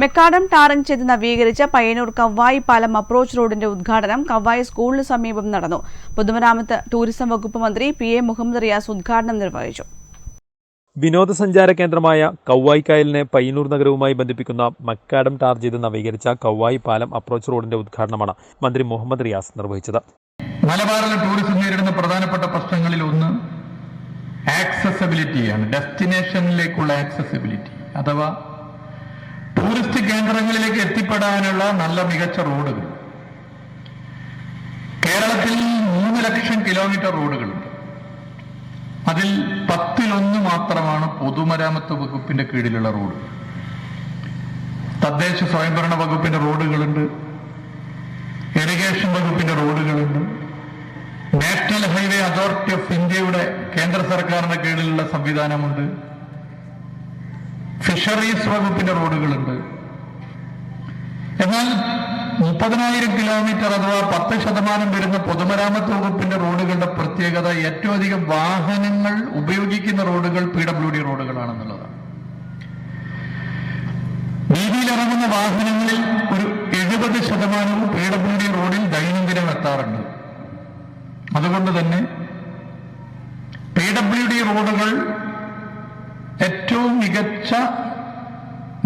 Macadam tarring ചെയ്ത് നവീകരിച്ച പയ്യന്നൂർ കവ്വായി പാലം അപ്രോച്ച് റോഡിന്റെ ഉദ്ഘാടനം കവ്വായി സ്കൂളിന് സമീപം നടന്നു. പൊതുമരാമത്ത് ടൂറിസം വകുപ്പ് മന്ത്രി പി എ മുഹമ്മദ് റിയാസ് ഉദ്ഘാടനം നിർവഹിച്ചു. വിനോദസഞ്ചാര കേന്ദ്രമായ കവ്വായിക്കായലിനെ പയ്യന്നൂർ നഗരവുമായി ബന്ധിപ്പിക്കുന്ന മക്കാഡം ടാർ ചെയ്ത് നവീകരിച്ച കവ്വായി പാലം അപ്രോച്ച് റോഡിന്റെ ഉദ്ഘാടനമാണ് മന്ത്രി മുഹമ്മദ് റിയാസ് നിർവഹിച്ചത്. മലബാറിലെ ടൂറിസം നേരിടുന്ന പ്രധാനപ്പെട്ട പ്രശ്നങ്ങളിൽ ഒന്ന് ആക്സസബിലിറ്റിയാണ് ഡെസ്റ്റിനേഷനിലേക്കുള്ള ആക്സസബിലിറ്റി അഥവാ ടൂറിസ്റ്റ് കേന്ദ്രങ്ങളിലേക്ക് എത്തിപ്പെടാനുള്ള നല്ല മികച്ച റോഡുകൾ. കേരളത്തിൽ മൂന്ന് ലക്ഷം കിലോമീറ്റർ റോഡുകളുണ്ട്. അതിൽ പത്തിലൊന്ന് മാത്രമാണ് പൊതുമരാമത്ത് വകുപ്പിന്റെ കീഴിലുള്ള റോഡ്. തദ്ദേശ സ്വയംഭരണ വകുപ്പിന്റെ റോഡുകളുണ്ട്. ഇറിഗേഷൻ വകുപ്പിന്റെ റോഡുകളുണ്ട്. നാഷണൽ ഹൈവേ അതോറിറ്റി ഓഫ് ഇന്ത്യയുടെ കേന്ദ്ര സർക്കാരിന്റെ കീഴിലുള്ള സംവിധാനമുണ്ട്. ഫിഷറീസ് വകുപ്പിന്റെ റോഡുകളുണ്ട്. എന്നാൽ മുപ്പതിനായിരം കിലോമീറ്റർ അഥവാ പത്ത് ശതമാനം വരുന്ന പൊതുമരാമത്ത് വകുപ്പിന്റെ റോഡുകളുടെ പ്രത്യേകത ഏറ്റവും അധികം വാഹനങ്ങൾ ഉപയോഗിക്കുന്ന റോഡുകൾ പി ഡബ്ല്യു ഡി റോഡുകളാണെന്നുള്ളതാണ്. വീതിയിലിറങ്ങുന്ന വാഹനങ്ങളിൽ ഒരു എഴുപത് ശതമാനവും പി ഡബ്ല്യു ഡി റോഡിൽ ദൈനംദിനം എത്താറുണ്ട്. അതുകൊണ്ട് തന്നെ പി ഡബ്ല്യു ഡി റോഡുകൾ ഏറ്റവും മികച്ച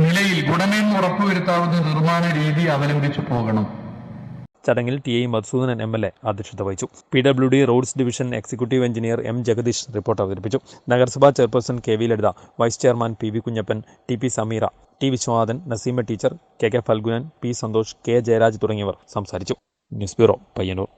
നിലയിൽ ഗുണമേന്മ ഉറപ്പുവരുത്താവുന്ന നിർമ്മാണ രീതി അവലംബിച്ചു പോകണം. ചടങ്ങിൽ T I Madhusoodanan M L A അധ്യക്ഷത വഹിച്ചു. P W D roads division executive engineer M Jagadeesh report അവതരിപ്പിച്ചു. നഗരസഭാ chairperson K V Lalitha vice chairman P V Kunhappan T P Sameera T Viswanathan Naseema teacher K K Phalgunan P Santhosh K Jayaraj തുടങ്ങിയവർ സംസാരിച്ചു. News bureau Payyanur.